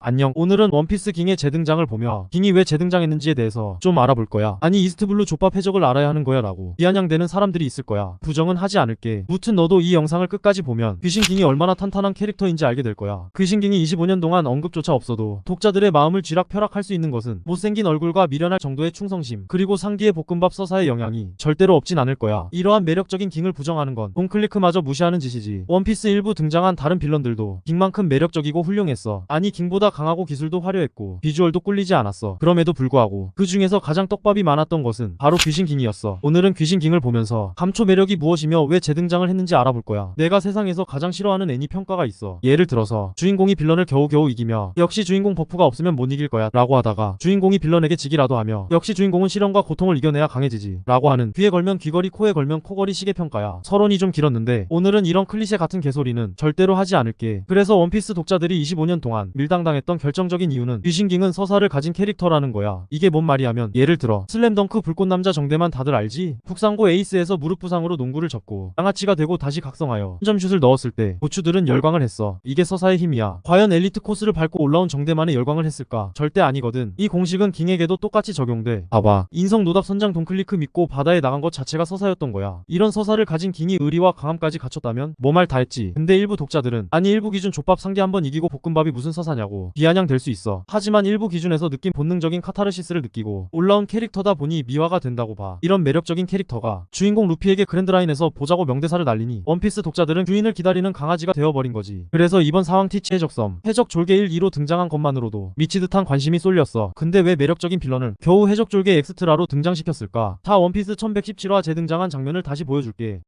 안녕. 오늘은 원피스 깅의 재등장을 보며 깅이 왜 재등장했는지에 대해서 좀 알아볼 거야. 아니 이스트블루 족밥 해적을 알아야 하는 거야 라고 비아냥대는 사람들이 있을 거야. 부정은 하지 않을게. 무튼 너도 이 영상을 끝까지 보면 귀신 깅이 얼마나 탄탄한 캐릭터인지 알게 될 거야. 귀신 깅이 25년 동안 언급조차 없어도 독자들의 마음을 쥐락펴락할 수 있는 것은 못생긴 얼굴과 미련할 정도의 충성심 그리고 상기의 볶음밥 서사의 영향이 절대로 없진 않을 거야. 이러한 매력적인 깅을 부정하는 건 돈클리크마저 무시하는 짓이지. 원피스 일부 등장한 다른 빌런들도 깅만큼 매력적이고 훌륭했어. 아니 깅보다 강하고 기술도 화려했고 비주얼도 꿀리지 않았어. 그럼에도 불구하고 그 중에서 가장 떡밥이 많았던 것은 바로 귀신 깅이었어. 오늘은 귀신 깅을 보면서 감초 매력이 무엇이며 왜 재등장을 했는지 알아볼 거야. 내가 세상에서 가장 싫어하는 애니 평가가 있어. 예를 들어서 주인공이 빌런을 겨우겨우 이기며 역시 주인공 버프가 없으면 못 이길 거야 라고 하다가 주인공이 빌런에게 지기라도 하며 역시 주인공은 시련과 고통을 이겨내야 강해지지 라고 하는 귀에 걸면 귀걸이 코에 걸면 코걸이 시계 평가야. 서론이 좀 길었는데 오늘은 이런 클리셰 같은 개소리는 절대로 하지 않을게. 그래서 원피스 독자들이 25년 동안 밀당당 했던 결정적인 이유는 귀신깅은 서사를 가진 캐릭터라는 거야. 이게 뭔 말이냐면 예를 들어 슬램덩크 불꽃남자 정대만 다들 알지? 북상고 에이스에서 무릎 부상으로 농구를 접고 양아치가 되고 다시 각성하여 점슛을 넣었을 때 고추들은 열광을 했어. 이게 서사의 힘이야. 과연 엘리트 코스를 밟고 올라온 정대만의 열광을 했을까? 절대 아니거든. 이 공식은 깅에게도 똑같이 적용돼. 봐봐. 인성 노답 선장 돈클리크 믿고 바다에 나간 것 자체가 서사였던 거야. 이런 서사를 가진 깅이 의리와 강함까지 갖췄다면 뭐 말 다 했지. 근데 일부 독자들은 아니 일부 기준 족밥 상대 한번 이기고 볶음밥이 무슨 서사냐고 비아냥 될 수 있어. 하지만 일부 기준에서 느낀 본능적인 카타르시스를 느끼고 올라온 캐릭터다 보니 미화가 된다고 봐. 이런 매력적인 캐릭터가 주인공 루피에게 그랜드라인에서 보자고 명대사를 날리니 원피스 독자들은 주인을 기다리는 강아지가 되어버린 거지. 그래서 이번 상황 티치 해적섬 해적 졸개 1, 2로 등장한 것만으로도 미치듯한 관심이 쏠렸어. 근데 왜 매력적인 빌런을 겨우 해적 졸개 엑스트라로 등장시켰을까? 다 원피스 1117화 재등장한 장면을 다시 보여줄게.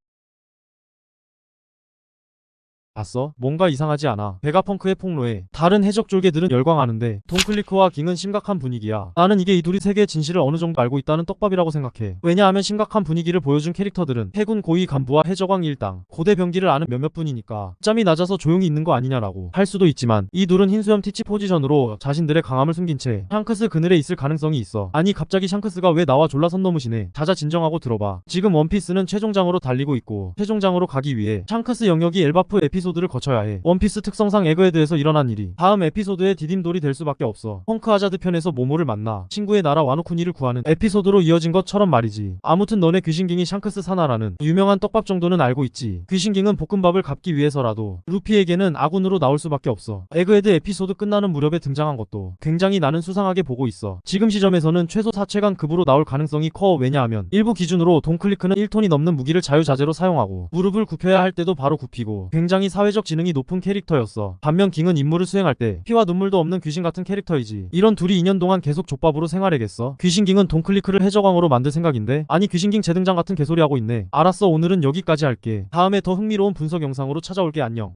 봤어? 뭔가 이상하지 않아. 베가펑크의 폭로에 다른 해적 졸개들은 열광하는데 돈클리크와 깅은 심각한 분위기야. 나는 이게 이 둘이 세계의 진실을 어느 정도 알고 있다는 떡밥이라고 생각해. 왜냐하면 심각한 분위기를 보여준 캐릭터들은 해군 고위 간부와 해적왕 일당, 고대 병기를 아는 몇몇 분이니까 짬이 낮아서 조용히 있는 거 아니냐라고 할 수도 있지만 이 둘은 흰수염 티치 포지션으로 자신들의 강함을 숨긴 채 샹크스 그늘에 있을 가능성이 있어. 아니 갑자기 샹크스가 왜 나와 졸라 선 넘으시네. 자자 진정하고 들어봐. 지금 원피스는 최종장으로 달리고 있고 최종장으로 가기 위해 샹크스 영역이 엘바프 에피소드 를 거쳐야 해. 원피스 특성상 에그헤드에서 일어난 일이 다음 에피소드의 디딤돌이 될 수밖에 없어. 펑크 아자드 편에서 모모를 만나 친구의 나라 와노쿠니를 구하는 에피소드로 이어진 것처럼 말이지. 아무튼 너네 귀신깅이 샹크스 사나라는 유명한 떡밥 정도는 알고 있지. 귀신깅은 볶음밥을 갚기 위해서라도 루피에게는 아군으로 나올 수밖에 없어. 에그헤드 에피소드 끝나는 무렵에 등장한 것도 굉장히 나는 수상하게 보고 있어. 지금 시점에서는 최소 4체간 급으로 나올 가능성이 커 왜냐하면 일부 기준으로 돈클리크는 1톤이 넘는 무기를 자유자재로 사용하고 무릎을 굽혀야 할 때도 바로 굽히고 굉장히 사회적 지능이 높은 캐릭터였어. 반면 깅은 임무를 수행할 때 피와 눈물도 없는 귀신 같은 캐릭터이지. 이런 둘이 2년 동안 계속 족밥으로 생활해겠어. 귀신 깅은 돈클리크를 해적왕으로 만들 생각인데 아니 귀신 깅 재등장 같은 개소리 하고 있네. 알았어 오늘은 여기까지 할게. 다음에 더 흥미로운 분석 영상으로 찾아올게 안녕.